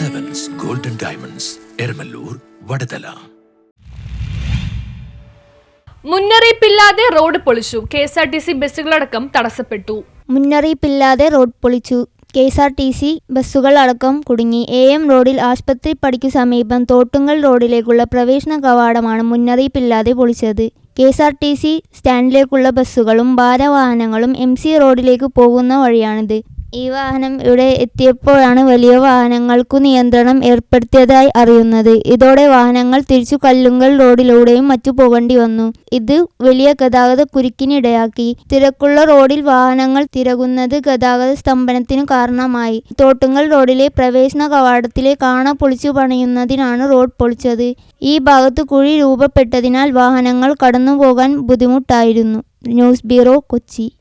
Golden diamonds Eramallur Vadathala മുന്നറിയിപ്പില്ലാതെ road പൊളിച്ചു. K S R T C ബസ്സുകളടക്കം തടസ്സപ്പെട്ടു. മുന്നറിയിപ്പില്ലാതെ റോഡ് പൊളിച്ചു. K S R T C ബസ്സുകൾ അടക്കം കുടുങ്ങി. എ എം റോഡിൽ ആശുപത്രി പടിക്കു സമീപം തോട്ടുങ്ങൽ റോഡിലേക്കുള്ള പ്രവേശന കവാടമാണ് മുന്നറിയിപ്പില്ലാതെ പൊളിച്ചത്. K S R T C സ്റ്റാൻഡിലേക്കുള്ള ബസ്സുകളും ഭാരവാഹനങ്ങളും എം സി റോഡിലേക്ക് പോകുന്ന വഴിയാണിത്. ഈ വാഹനം ഇവിടെ എത്തിയപ്പോഴാണ് വലിയ വാഹനങ്ങൾക്കു നിയന്ത്രണം ഏർപ്പെടുത്തിയതായി അറിയുന്നത്. ഇതോടെ വാഹനങ്ങൾ തിരിച്ചു കല്ലുങ്കൽ റോഡിലൂടെയും മറ്റു പോകേണ്ടി വന്നു. ഇത് വലിയ ഗതാഗത കുരുക്കിനിടയാക്കി. തിരക്കുള്ള റോഡിൽ വാഹനങ്ങൾ തിരകുന്നത് ഗതാഗത സ്തംഭനത്തിനു കാരണമായി. തോട്ടുങ്കൽ റോഡിലെ പ്രവേശന കവാടത്തിലെ കാണ പൊളിച്ചു പണിയുന്നതിനാണ് റോഡ് പൊളിച്ചത്. ഈ ഭാഗത്ത് കുഴി രൂപപ്പെട്ടതിനാൽ വാഹനങ്ങൾ കടന്നുപോകാൻ ബുദ്ധിമുട്ടായിരുന്നു. News bureau Kochi.